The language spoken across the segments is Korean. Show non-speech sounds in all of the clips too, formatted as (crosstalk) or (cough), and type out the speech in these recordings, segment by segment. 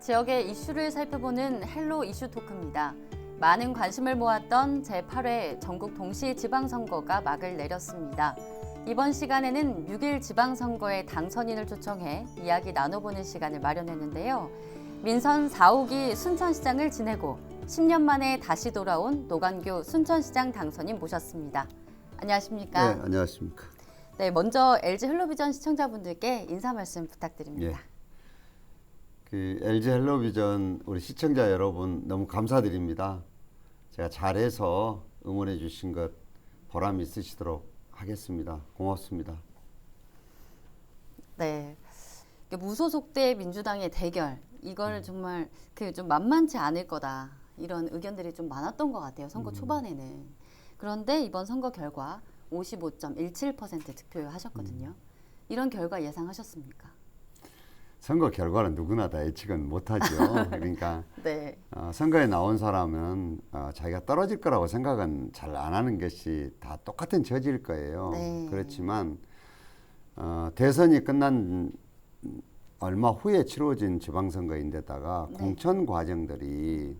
지역의 이슈를 살펴보는 헬로 이슈 토크입니다. 많은 관심을 모았던 제8회 전국 동시 지방선거가 막을 내렸습니다. 이번 시간에는 6일 지방선거의 당선인을 초청해 이야기 나눠보는 시간을 마련했는데요. 민선 4호기 순천시장을 지내고 10년 만에 다시 돌아온 노관규 순천시장 당선인 모셨습니다. 안녕하십니까? 네, 안녕하십니까. 네, 먼저 LG 헬로비전 시청자분들께 인사 말씀 부탁드립니다. 그 LG 헬로비전 우리 시청자 여러분 너무 감사드립니다. 제가 잘해서 응원해 주신 것 보람 있으시도록 하겠습니다. 고맙습니다. 네. 무소속 대 민주당의 대결 이걸 정말 그 좀 만만치 않을 거다 이런 의견들이 좀 많았던 것 같아요 선거 초반에는 그런데 이번 선거 결과 55.17% 득표하셨거든요 이런 결과 예상하셨습니까? 선거 결과는 누구나 다 예측은 못하죠. (laughs) 그러니까 네, 어, 선거에 나온 사람은 어, 자기가 떨어질 거라고 생각은 잘 안 하는 것이 다 똑같은 처지일 거예요. 네. 그렇지만 어, 대선이 끝난 얼마 후에 치러진 지방선거인데다가 네. 공천 과정들이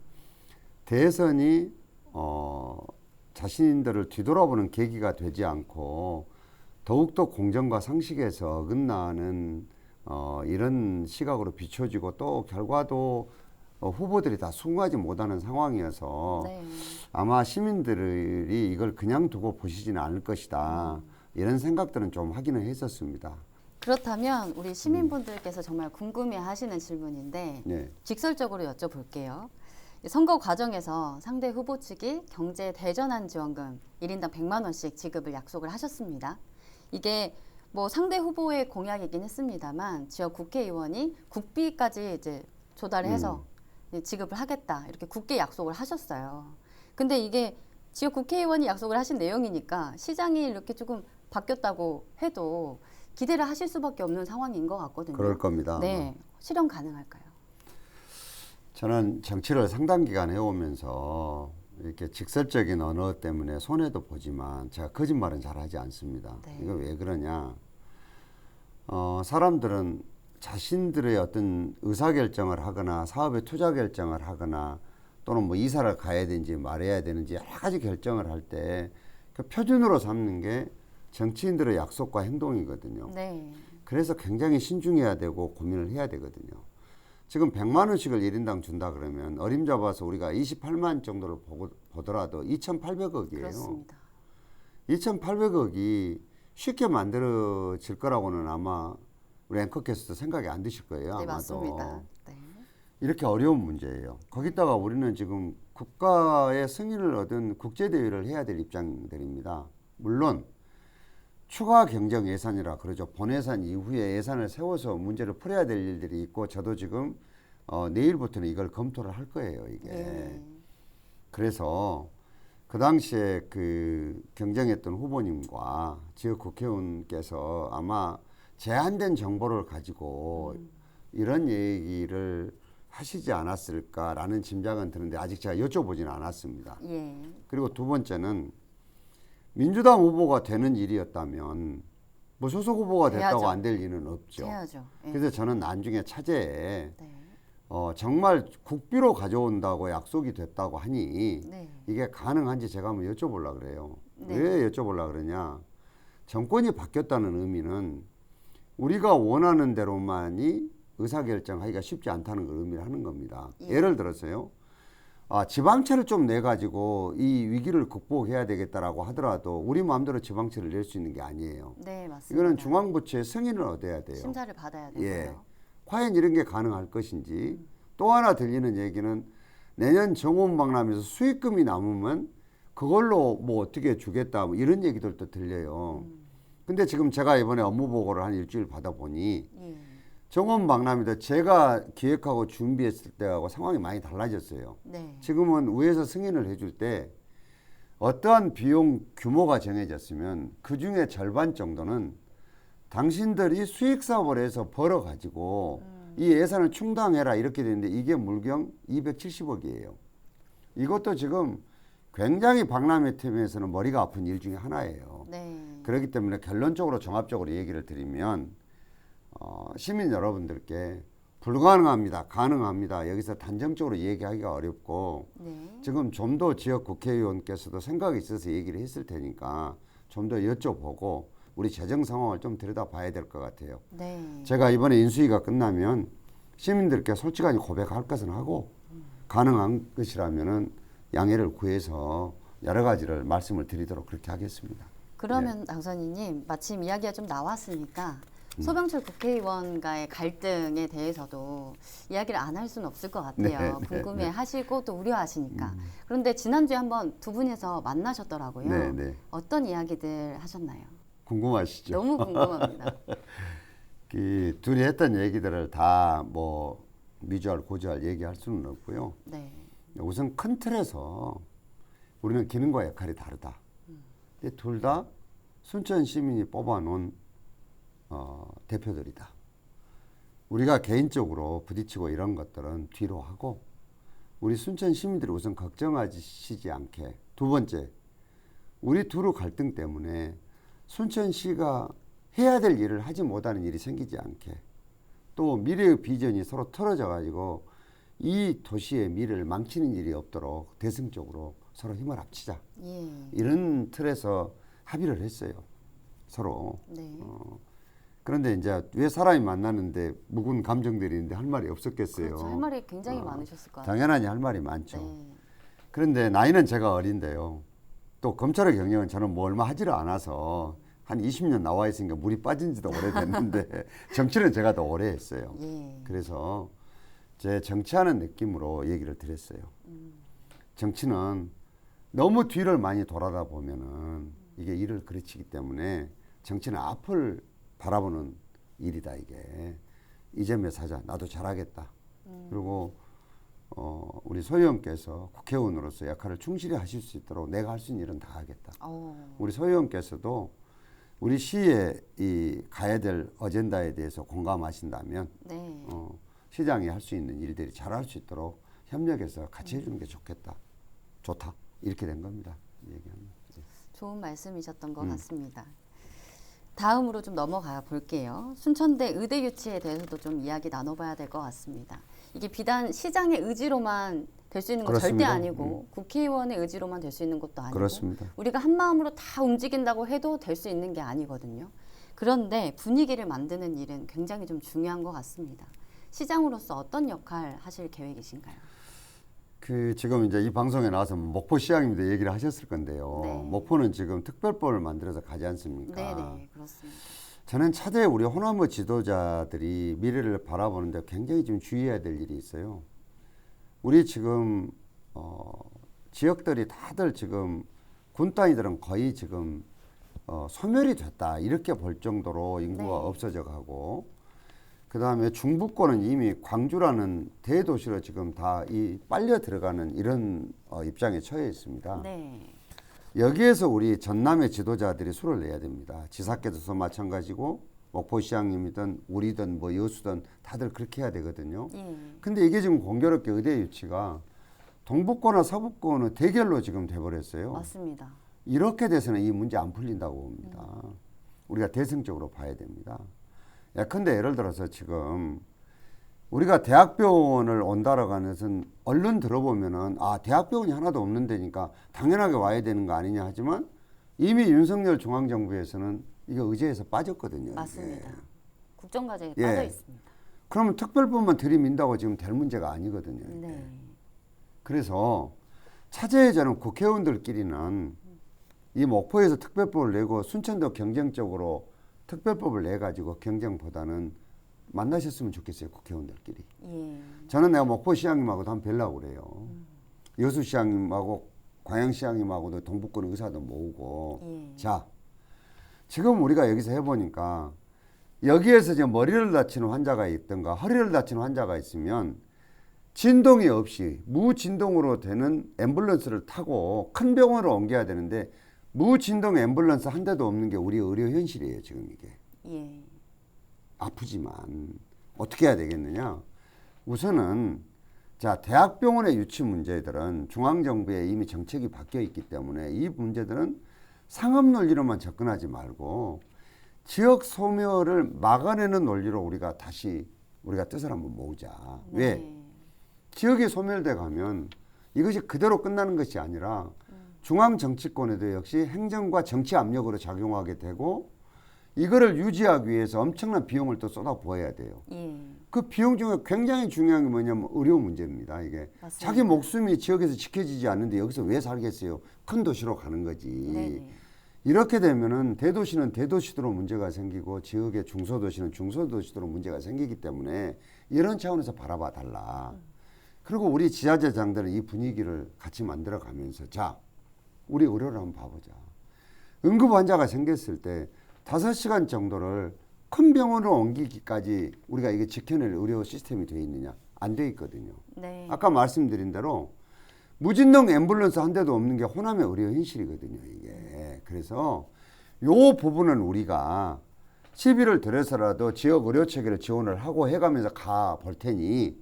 대선이 어, 자신들을 뒤돌아보는 계기가 되지 않고 더욱더 공정과 상식에서 어긋나는 어, 이런 시각으로 비춰지고 또 결과도 어, 후보들이 다 수긍하지 못하는 상황이어서 네. 아마 시민들이 이걸 그냥 두고 보시지는 않을 것이다. 이런 생각들은 좀 하기는 했었습니다. 그렇다면 우리 시민분들께서 정말 궁금해하시는 질문인데 네. 직설적으로 여쭤볼게요. 선거 과정에서 상대 후보 측이 경제 대전환 지원금 1인당 100만 원씩 지급을 약속을 하셨습니다. 이게 뭐 상대 후보의 공약이긴 했습니다만 지역 국회의원이 국비까지 이제 조달을 해서 이제 지급을 하겠다 이렇게 굳게 약속을 하셨어요. 근데 이게 지역 국회의원이 약속을 하신 내용이니까 시장이 이렇게 조금 바뀌었다고 해도 기대를 하실 수밖에 없는 상황인 것 같거든요. 그럴 겁니다. 네, 실현 가능할까요? 저는 정치를 상당 기간 해오면서 이렇게 직설적인 언어 때문에 손해도 보지만 제가 거짓말은 잘 하지 않습니다. 네. 이거 왜 그러냐? 어, 사람들은 자신들의 어떤 의사결정을 하거나 사업에 투자 결정을 하거나 또는 뭐 이사를 가야 되는지 말해야 되는지 여러 가지 결정을 할 때 그 표준으로 삼는 게 정치인들의 약속과 행동이거든요. 네. 그래서 굉장히 신중해야 되고 고민을 해야 되거든요. 지금 100만 원씩을 1인당 준다 그러면 어림잡아서 우리가 28만 정도를 보고, 보더라도 2,800억이에요. 그렇습니다. 2,800억이 쉽게 만들어질 거라고는 아마 우리 앵커께서도 생각이 안 드실 거예요. 네, 아마도. 맞습니다. 네. 이렇게 어려운 문제예요. 거기다가 우리는 지금 국가의 승인을 얻은 국제대회를 해야 될 입장들입니다. 물론 추가 경정 예산이라 그러죠. 본예산 이후에 예산을 세워서 문제를 풀어야 될 일들이 있고 저도 지금 어, 내일부터는 이걸 검토를 할 거예요. 이게. 네. 그래서 그 당시에 그 경쟁했던 후보님과 지역 국회의원께서 아마 제한된 정보를 가지고 이런 얘기를 하시지 않았을까라는 짐작은 드는데 아직 제가 여쭤보지는 않았습니다. 예. 그리고 두 번째는 민주당 후보가 되는 일이었다면 뭐 소속 후보가 됐다고. 안될 리는 없죠. 해야죠. 예. 그래서 저는 나중에 차제에 네. 어, 정말 국비로 가져온다고 약속이 됐다고 하니 네. 이게 가능한지 제가 한번 여쭤보려고 그래요. 네. 왜 여쭤보려고 그러냐. 정권이 바뀌었다는 의미는 우리가 원하는 대로만이 의사결정하기가 쉽지 않다는 걸 의미를 하는 겁니다. 예. 예를 들어서요. 아, 지방채를 좀 내가지고 이 위기를 극복해야 되겠다라고 하더라도 우리 마음대로 지방채를 낼 수 있는 게 아니에요. 네, 맞습니다. 이거는 중앙부처의 승인을 얻어야 돼요. 심사를 받아야 되고요. 예. 과연 이런 게 가능할 것인지 또 하나 들리는 얘기는 내년 정원박람회에서 수익금이 남으면 그걸로 뭐 어떻게 주겠다 뭐 이런 얘기들도 들려요. 음. 근데 지금 제가 이번에 업무 보고를 한 일주일 받아보니 예. 정원 박람회도 제가 기획하고 준비했을 때하고 상황이 많이 달라졌어요. 네. 지금은 위에서 승인을 해줄 때 어떠한 비용 규모가 정해졌으면 그 중에 절반 정도는 당신들이 수익 사업을 해서 벌어 가지고 이 예산을 충당해라 이렇게 되는데 이게 물경 270억이에요. 이것도 지금 굉장히 박람회 팀에서는 머리가 아픈 일 중에 하나예요. 네. 그렇기 때문에 결론적으로 종합적으로 얘기를 드리면 어, 시민 여러분들께 불가능합니다. 가능합니다. 여기서 단정적으로 얘기하기가 어렵고 네. 지금 좀 더 지역 국회의원께서도 생각이 있어서 얘기를 했을 테니까 좀 더 여쭤보고 우리 재정 상황을 좀 들여다봐야 될 것 같아요. 네. 제가 이번에 인수위가 끝나면 시민들께 솔직하게 고백할 것은 하고 가능한 것이라면은 양해를 구해서 여러 가지를 말씀을 드리도록 그렇게 하겠습니다. 그러면 네. 당선인님 마침 이야기가 좀 나왔으니까 음. 소병철 국회의원과의 갈등에 대해서도 이야기를 안 할 수는 없을 것 같아요. 네, 네, 궁금해하시고 또 우려하시니까. 그런데 지난주에 한번 두 분이서 만나셨더라고요. 네, 네. 어떤 이야기들 하셨나요? 궁금하시죠? 너무 궁금합니다. (laughs) 그 둘이 했던 얘기들을 다 뭐 미주알 고주알 얘기할 수는 없고요. 네. 우선 큰 틀에서 우리는 기능과 역할이 다르다. 근데 둘 다 순천 시민이 뽑아놓은 어, 대표들이다. 우리가 개인적으로 부딪히고 이런 것들은 뒤로 하고 우리 순천 시민들이 우선 걱정하시지 않게 두 번째 우리 두루 갈등 때문에 순천 시가 해야 될 일을 하지 못하는 일이 생기지 않게 또 미래의 비전이 서로 틀어져 가지고 이 도시의 미래를 망치는 일이 없도록 대승적으로 서로 힘을 합치자 예. 이런 틀에서 합의를 했어요 서로 네. 어, 그런데 이제 왜 사람이 만나는데 묵은 감정들이 있는데 할 말이 없었겠어요 그렇죠. 할 말이 굉장히 어, 많으셨을 것 같아요. 당연하니 할 말이 많죠 네. 그런데 나이는 제가 어린데요. 또 검찰의 경력은 저는 뭐 얼마 하지를 않아서 한 20년 나와 있으니까 물이 빠진 지도 오래됐는데 (laughs) 정치는 제가 더 오래 했어요. 예. 그래서 제 정치하는 느낌으로 얘기를 드렸어요. 정치는 너무 뒤를 많이 돌아다 보면은 이게 일을 그르치기 때문에 정치는 앞을 바라보는 일이다 이게 이 점에서 하자 나도 잘하겠다 그리고 어, 우리 소 의원께서 국회의원으로서 역할을 충실히 하실 수 있도록 내가 할 수 있는 일은 다 하겠다 어. 우리 소 의원께서도 우리 시의 이 가야 될 어젠다에 대해서 공감하신다면 네. 어, 시장이 할 수 있는 일들이 잘 할 수 있도록 협력해서 같이 해주는 게 좋겠다. 좋다. 이렇게 된 겁니다. 이 얘기는. 예. 좋은 말씀이셨던 음. 것 같습니다. 다음으로 좀 넘어가 볼게요. 순천대 의대 유치에 대해서도 좀 이야기 나눠봐야 될 것 같습니다. 이게 비단 시장의 의지로만 될 수 있는 건 절대 그렇습니다. 음. 아니고 국회의원의 의지로만 될 수 있는 것도 아니고 그렇습니다. 우리가 한 마음으로 다 움직인다고 해도 될 수 있는 게 아니거든요. 그런데 분위기를 만드는 일은 굉장히 좀 중요한 것 같습니다. 시장으로서 어떤 역할 하실 계획이신가요? 그 지금 이제 이 방송에 나와서 목포 시장님도 얘기를 하셨을 건데요. 네. 목포는 지금 특별법을 만들어서 가지 않습니까? 네 네 그렇습니다. 저는 차제에 우리 호남의 지도자들이 미래를 바라보는데 굉장히 좀 주의해야 될 일이 있어요. 우리 지금 어, 지역들이 다들 지금 군 단위들은 거의 지금 어, 소멸이 됐다 이렇게 볼 정도로 인구가 네. 없어져 가고 그 다음에 중부권은 이미 광주라는 대도시로 지금 다 이 빨려 들어가는 이런 어, 입장에 처해 있습니다. 네. 여기에서 우리 전남의 지도자들이 수를 내야 됩니다. 지사께서도 마찬가지고 목포시장님이든 우리든 뭐 여수든 다들 그렇게 해야 되거든요. 예. 근데 이게 지금 공교롭게 의대 유치가 동북권과 서북권의 대결로 지금 돼버렸어요. 맞습니다. 이렇게 돼서는 이 문제 안 풀린다고 봅니다. 우리가 대승적으로 봐야 됩니다. 예컨대 예를 들어서 지금 우리가 대학병원을 온다라고 하는 것은 얼른 들어보면은 아 대학병원이 하나도 없는 데니까 당연하게 와야 되는 거 아니냐 하지만 이미 윤석열 중앙정부에서는 이거 의제에서 빠졌거든요. 맞습니다. 이게. 국정과제에 예. 빠져 있습니다. 그러면 특별법만 들이민다고 지금 될 문제가 아니거든요. 네. 그래서 차제에 저는 국회의원들끼리는 이 목포에서 특별법을 내고 순천도 경쟁적으로 특별법을 내 가지고 경쟁보다는 만나셨으면 좋겠어요 국회의원들끼리. 예. 저는 내가 목포 시장님하고도 한번 뵈려고 그래요. 여수 시장님하고 광양 시장님하고도 동북권 의사도 모으고 예. 자 지금 우리가 여기서 해보니까 여기에서 지금 머리를 다치는 환자가 있던가 허리를 다치는 환자가 있으면 진동이 없이 무진동으로 되는 앰뷸런스를 타고 큰 병원으로 옮겨야 되는데 무진동 앰뷸런스 한 대도 없는 게 우리 의료 현실이에요 지금 이게 예. 아프지만 어떻게 해야 되겠느냐 우선은 자 대학병원의 유치 문제들은 중앙정부에 이미 정책이 바뀌어 있기 때문에 이 문제들은 상업 논리로만 접근하지 말고 지역 소멸을 막아내는 논리로 우리가 다시 우리가 뜻을 한번 모으자. 왜? 네. 지역이 소멸돼 가면 이것이 그대로 끝나는 것이 아니라 중앙 정치권에도 역시 행정과 정치 압력으로 작용하게 되고 이거를 유지하기 위해서 엄청난 비용을 또 쏟아부어야 돼요. 예. 그 비용 중에 굉장히 중요한 게 뭐냐면 의료 문제입니다. 이게 맞습니다. 자기 목숨이 지역에서 지켜지지 않는데 여기서 왜 살겠어요? 큰 도시로 가는 거지. 네. 이렇게 되면은 대도시는 대도시대로 문제가 생기고 지역의 중소도시는 중소도시대로 문제가 생기기 때문에 이런 차원에서 바라봐 달라. 그리고 우리 지자체장들은 이 분위기를 같이 만들어 가면서 자, 우리 의료를 한번 봐보자. 응급 환자가 생겼을 때 다섯 시간 정도를 큰 병원으로 옮기기까지 우리가 이게 지켜낼 의료 시스템이 돼 있느냐? 안 돼 있거든요. 네. 아까 말씀드린 대로 무진동 앰뷸런스 한 대도 없는 게 호남의 의료 현실이거든요. 이게 그래서 요 부분은 우리가 시비를 들여서라도 지역 의료 체계를 지원을 하고 해가면서 가 볼 테니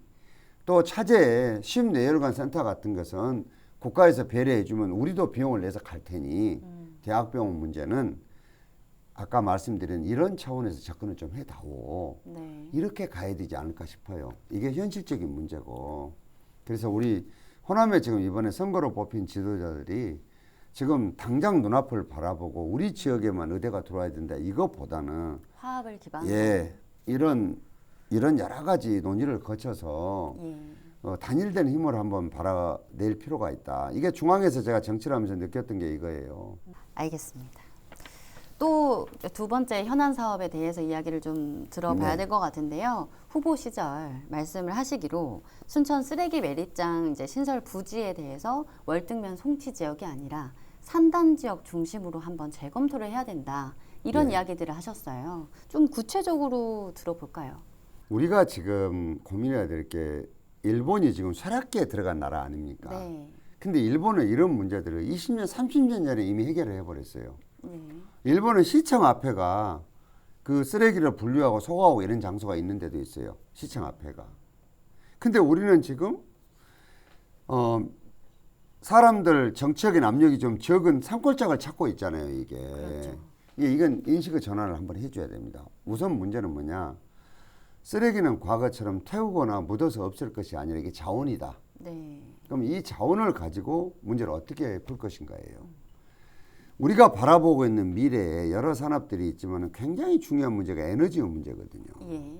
또 차제에 심내혈관 센터 같은 것은 국가에서 배려해주면 우리도 비용을 내서 갈 테니 대학병원 문제는 아까 말씀드린 이런 차원에서 접근을 좀 해다오. 네. 이렇게 가야 되지 않을까 싶어요. 이게 현실적인 문제고. 그래서 우리 호남에 지금 이번에 선거로 뽑힌 지도자들이 지금 당장 눈앞을 바라보고 우리 지역에만 의대가 들어와야 된다. 이것보다는 화합을 기반으로. 예 이런 이런 여러 가지 논의를 거쳐서 예. 어, 단일된 힘을 한번 바라낼 필요가 있다. 이게 중앙에서 제가 정치를 하면서 느꼈던 게 이거예요. 알겠습니다. 또 두 번째 현안 사업에 대해서 이야기를 좀 들어봐야 네. 될 것 같은데요. 후보 시절 말씀을 하시기로 순천 쓰레기 매립장 이제 신설 부지에 대해서 월등면 송치 지역이 아니라 산단 지역 중심으로 한번 재검토를 해야 된다. 이런 네. 이야기들을 하셨어요. 좀 구체적으로 들어볼까요? 우리가 지금 고민해야 될 게 일본이 지금 쇠락기에 들어간 나라 아닙니까? 네. 근데 일본은 이런 문제들을 20년, 30년 전에 이미 해결을 해버렸어요. 네. 일본은 시청 앞에가 그 쓰레기를 분류하고 소화하고 이런 장소가 있는 데도 있어요. 시청 앞에가. 근데 우리는 지금 어 사람들 정치적인 압력이 좀 적은 산골짜기를 찾고 있잖아요. 이게 그렇죠. 이게 이건 인식의 전환을 한번 해줘야 됩니다. 우선 문제는 뭐냐? 쓰레기는 과거처럼 태우거나 묻어서 없을 것이 아니라 이게 자원이다. 네. 그럼 이 자원을 가지고 문제를 어떻게 풀 것인가예요. 우리가 바라보고 있는 미래에 여러 산업들이 있지만 굉장히 중요한 문제가 에너지 문제거든요. 예.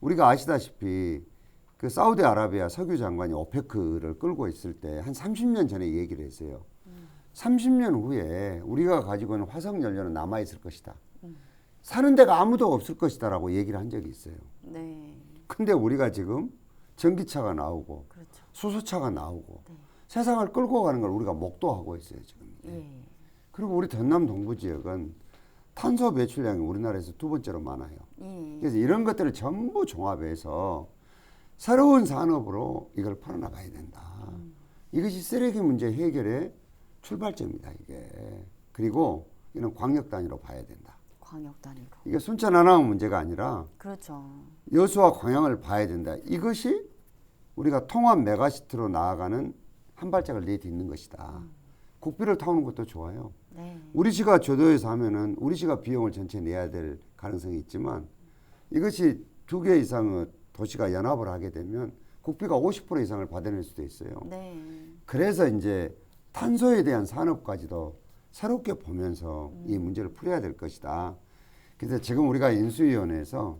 우리가 아시다시피 그 사우디아라비아 석유 장관이 오페크를 끌고 있을 때 한 30년 전에 얘기를 했어요. 30년 후에 우리가 가지고 있는 화석 연료는 남아 있을 것이다. 사는 데가 아무도 없을 것이다라고 얘기를 한 적이 있어요. 네. 근데 우리가 지금 전기차가 나오고 그렇죠. 수소차가 나오고 네. 세상을 끌고 가는 걸 우리가 목도하고 있어요 지금. 예. 그리고 우리 전남 동부 지역은 탄소 배출량이 우리나라에서 두 번째로 많아요. 예. 그래서 이런 것들을 전부 종합해서 새로운 산업으로 이걸 풀어나가야 된다. 이것이 쓰레기 문제 해결의 출발점이다 이게. 그리고 이는 광역 단위로 봐야 된다. 광역 단위로. 이게 순천 하나 문제가 아니라 그렇죠. 여수와 광양을 봐야 된다. 이것이 우리가 통합 메가시티로 나아가는 한 발짝을 내딛는 것이다. 국비를 타오는 것도 좋아요. 네. 우리 시가 조도에서 하면은 우리 시가 비용을 전체 내야 될 가능성이 있지만 이것이 두 개 이상의 도시가 연합을 하게 되면 국비가 50% 이상을 받아낼 수도 있어요. 네. 그래서 이제 탄소에 대한 산업까지도 새롭게 보면서 이 문제를 풀어야 될 것이다. 그래서 지금 우리가 인수위원회에서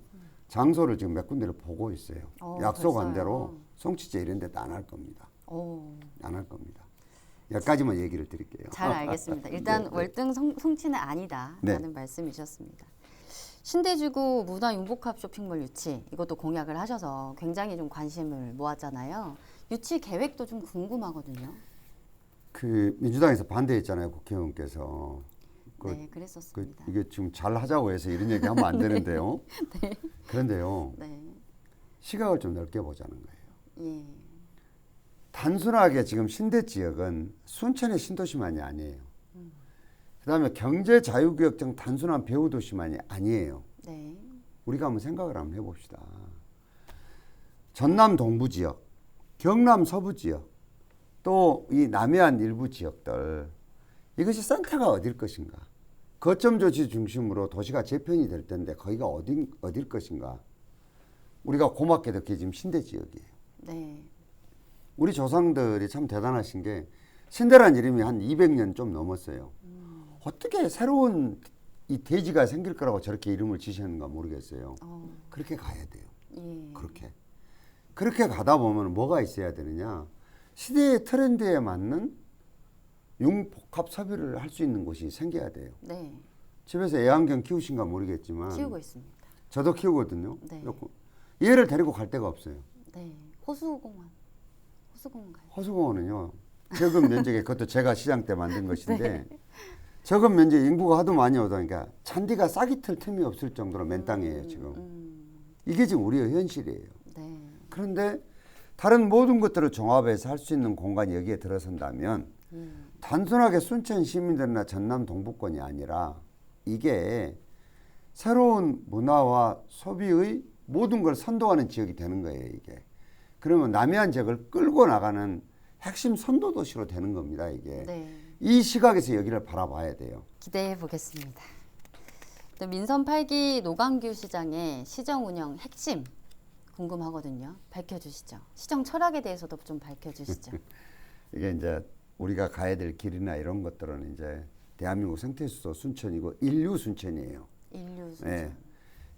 장소를 지금 몇 군데를 보고 있어요. 어, 약속한? 대로 송치제 이런 데도 안 할 겁니다. 오. 안할 겁니다. 여기까지만 얘기를 드릴게요. 잘 알겠습니다. 일단 (laughs) 네, 네. 월등 송, 송치는 아니다라는 네. 말씀이셨습니다. 신대지구 문화 융복합 쇼핑몰 유치 이것도 공약을 하셔서 굉장히 좀 관심을 모았잖아요. 유치 계획도 좀 궁금하거든요. 그 민주당에서 반대했잖아요 국회의원께서 그, 네, 그 그랬었습니다. 이게 지금 잘 하자고 해서 이런 얘기 하면 안 (laughs) 되는데요. 그런데요 네, 시각을 좀 넓게 보자는 거예요. 예, 단순하게 지금 신대 지역은 순천의 신도시만이 아니에요. 그다음에 경제 자유구역장 단순한 배후 도시만이 아니에요. 네, 우리가 한번 생각을 한번 해봅시다. 전남 동부 지역, 경남 서부 지역, 또 이 남해안 일부 지역들 이것이 센터가 어딜 것인가? 거점 조치 중심으로 도시가 재편이 될 텐데 거기가 어디 어딜 것인가? 우리가 고맙게도 그게 지금 신대 지역이에요. 네. 우리 조상들이 참 대단하신 게 신대란 이름이 한 200년 좀 넘었어요. 어떻게 새로운 이 대지가 생길 거라고 저렇게 이름을 지셨는가 모르겠어요. 어, 그렇게 가야 돼요. 예. 그렇게. 그렇게 가다 보면 뭐가 있어야 되느냐. 시대의 트렌드에 맞는 융복합 섭외를 할 수 있는 곳이 생겨야 돼요. 네. 집에서 애완견 키우신가 모르겠지만 키우고 있습니다. 저도 키우거든요. 네. 얘를 데리고 갈 데가 없어요. 네. 호수공원. 호수공원 가요. 호수공원은요. 적은 면적에 그것도 제가 시장 때 만든 것인데 (laughs) 네. 적은 면적 인구가 하도 많이 오다 보니까 잔디가 싹이 틀 틈이 없을 정도로 맨 땅이에요 지금. 음, 이게 지금 우리의 현실이에요. 네. 그런데 다른 모든 것들을 종합해서 할 수 있는 공간이 여기에 들어선다면 음, 단순하게 순천 시민들이나 전남 동북권이 아니라 이게 새로운 문화와 소비의 모든 걸 선도하는 지역이 되는 거예요 이게. 그러면 남해안 지역을 끌고 나가는 핵심 선도 도시로 되는 겁니다 이게. 네. 이 시각에서 여기를 바라봐야 돼요. 기대해 보겠습니다. 또 민선 8기 노광규 시장의 시정 운영 핵심 궁금하거든요. 밝혀주시죠. 시정 철학에 대해서도 좀 밝혀주시죠. (laughs) 이게 이제 우리가 가야 될 길이나 이런 것들은 이제 대한민국 생태수도 순천이고 인류 순천이에요. 인류 순천. 네.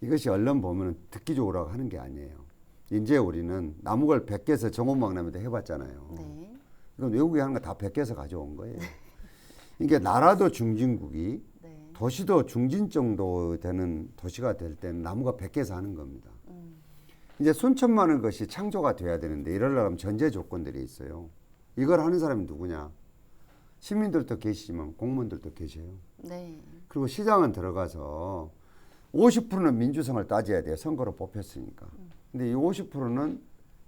이것이 얼른 보면 듣기 좋으라고 하는 게 아니에요. 이제 우리는 나무걸 100개에서 정원박람회도 해봤잖아요. 네. 이건 외국에 하는 거다 100개에서 가져온 거예요. 이게 나라도 중진국이 네. 도시도 중진 정도 되는 도시가 될 때는 나무가 100개에서 하는 겁니다. 이제 순천만의 것이 창조가 돼야 되는데 이러려면 전제 조건들이 있어요. 이걸 하는 사람이 누구냐? 시민들도 계시지만 공무원들도 계셔요. 네. 그리고 시장은 들어가서 50%는 민주성을 따져야 돼요. 선거로 뽑혔으니까. 근데 이 50%는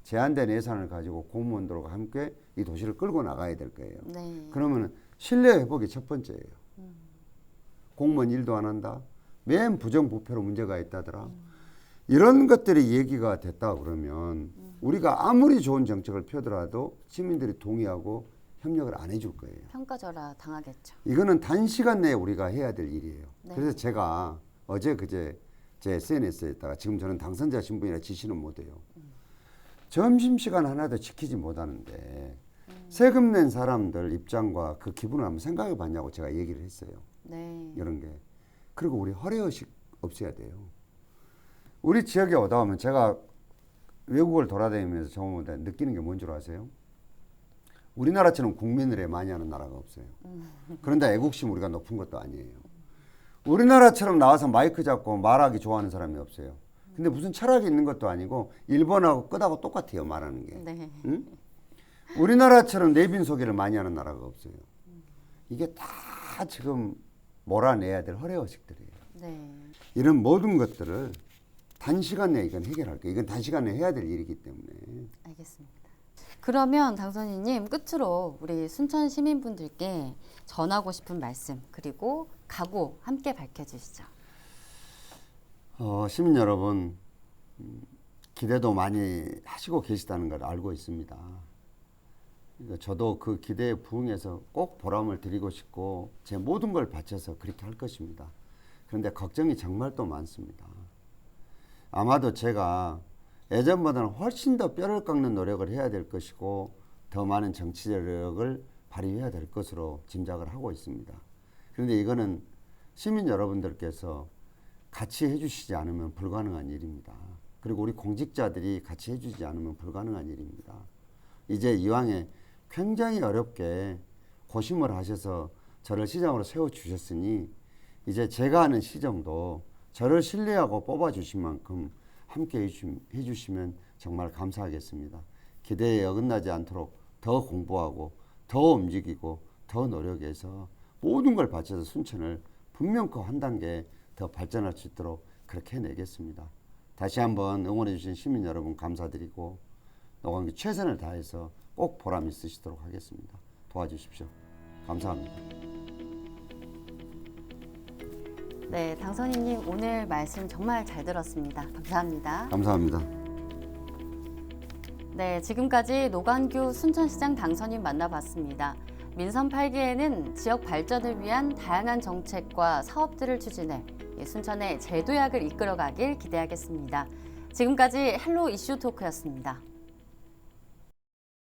제한된 예산을 가지고 공무원들과 함께 이 도시를 끌고 나가야 될 거예요. 네. 그러면 신뢰 회복이 첫 번째예요. 공무원 일도 안 한다. 맨 부정부패로 문제가 있다더라. 이런 것들이 얘기가 됐다 그러면 우리가 아무리 좋은 정책을 펴더라도 시민들이 동의하고 협력을 안 해줄 거예요. 평가절하 당하겠죠. 이거는 단시간 내에 우리가 해야 될 일이에요. 네. 그래서 제가 어제 그제 제 SNS에다가 지금 저는 당선자 신분이라 지시는 못해요. 점심시간 하나도 지키지 못하는데 세금 낸 사람들 입장과 그 기분을 한번 생각해 봤냐고 제가 얘기를 했어요. 네. 이런 게. 그리고 우리 허례의식 없어야 돼요. 우리 지역에 오다 보면 제가 외국을 돌아다니면서 정보다 느끼는 게 뭔 줄 아세요? 우리나라처럼 국민의례 많이 하는 나라가 없어요. 그런데 애국심 우리가 높은 것도 아니에요. 우리나라처럼 나와서 마이크 잡고 말하기 좋아하는 사람이 없어요. 근데 무슨 철학이 있는 것도 아니고 일본하고 끝하고 똑같아요 말하는 게. 네. 응? 우리나라처럼 내빈 소개를 많이 하는 나라가 없어요. 이게 다 지금 몰아내야 될 허례의식들이에요. 네. 이런 모든 것들을 단시간 내에 이건 해결할 거예요. 이건 단시간 내에 해야 될 일이기 때문에. 알겠습니다. 그러면 당선인님 끝으로 우리 순천 시민분들께 전하고 싶은 말씀 그리고 각오 함께 밝혀주시죠. 어, 시민 여러분 음, 기대도 많이 하시고 계시다는 걸 알고 있습니다. 그러니까 저도 그 기대에 부응해서 꼭 보람을 드리고 싶고 제 모든 걸 바쳐서 그렇게 할 것입니다. 그런데 걱정이 정말 또 많습니다. 아마도 제가 예전보다는 훨씬 더 뼈를 깎는 노력을 해야 될 것이고 더 많은 정치력을 발휘해야 될 것으로 짐작을 하고 있습니다. 그런데 이거는 시민 여러분들께서 같이 해주시지 않으면 불가능한 일입니다. 그리고 우리 공직자들이 같이 해주지 않으면 불가능한 일입니다. 이제 이왕에 굉장히 어렵게 고심을 하셔서 저를 시장으로 세워주셨으니 이제 제가 하는 시정도 저를 신뢰하고 뽑아주신 만큼 함께 해주시- 해주시면 정말 감사하겠습니다. 기대에 어긋나지 않도록 더 공부하고 더 움직이고 더 노력해서 모든 걸 바쳐서 순천을 분명코 한 단계 더 발전할 수 있도록 그렇게 해내겠습니다. 다시 한번 응원해 주신 시민 여러분 감사드리고 노광기 최선을 다해서 꼭 보람 있으시도록 하겠습니다. 도와주십시오. 감사합니다. 네, 당선인님 오늘 말씀 정말 잘 들었습니다. 감사합니다. 감사합니다. 네, 지금까지 노관규 순천시장 당선인 만나봤습니다. 민선 8기에는 지역 발전을 위한 다양한 정책과 사업들을 추진해 이 순천의 제도약을 이끌어가길 기대하겠습니다. 지금까지 헬로 이슈 토크였습니다.